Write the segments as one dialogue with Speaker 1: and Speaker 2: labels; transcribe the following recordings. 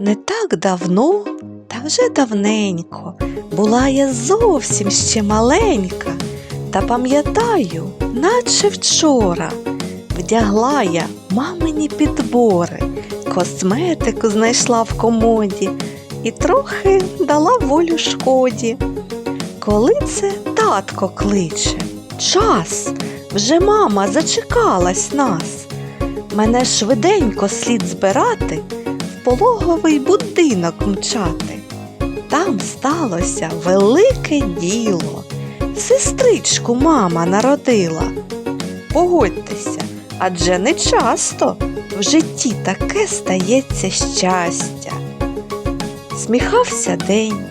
Speaker 1: Не так давно, та вже давненько, була я зовсім ще маленька, та пам'ятаю, наче вчора, вдягла я мамині підбори, косметику знайшла в комоді і трохи дала волю шкоді. Коли це татко кличе, час, вже мама зачекалась нас. Мене швиденько слід збирати, пологовий будинок мчати. Там сталося велике діло. Сестричку мама народила. Погодьтеся, адже не часто в житті таке стається щастя. Сміхався день,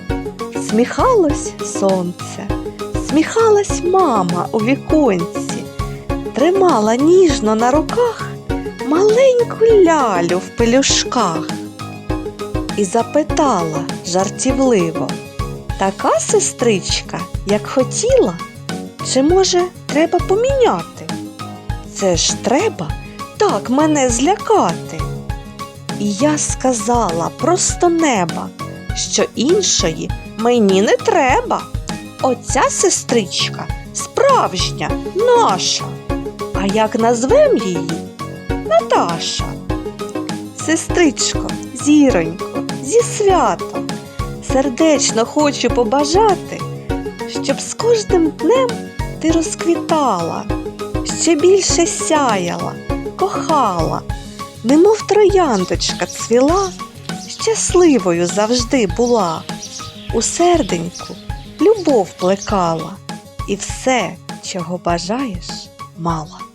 Speaker 1: сміхалось сонце, сміхалась мама у віконці, тримала ніжно на руках маленьку лялю в пелюшках і запитала жартівливо, така сестричка, як хотіла, чи може треба поміняти? Це ж треба так мене злякати. І я сказала просто неба, що іншої мені не треба. Оця сестричка справжня, наша. А як назвем її? Наташа. Сестричко, зіронько, зі святом. Сердечно хочу побажати, щоб з кожним днем ти розквітала, ще більше сяяла, кохала, немов трояндочка цвіла, щасливою завжди була, у серденьку любов плекала, і все, чого бажаєш, мала.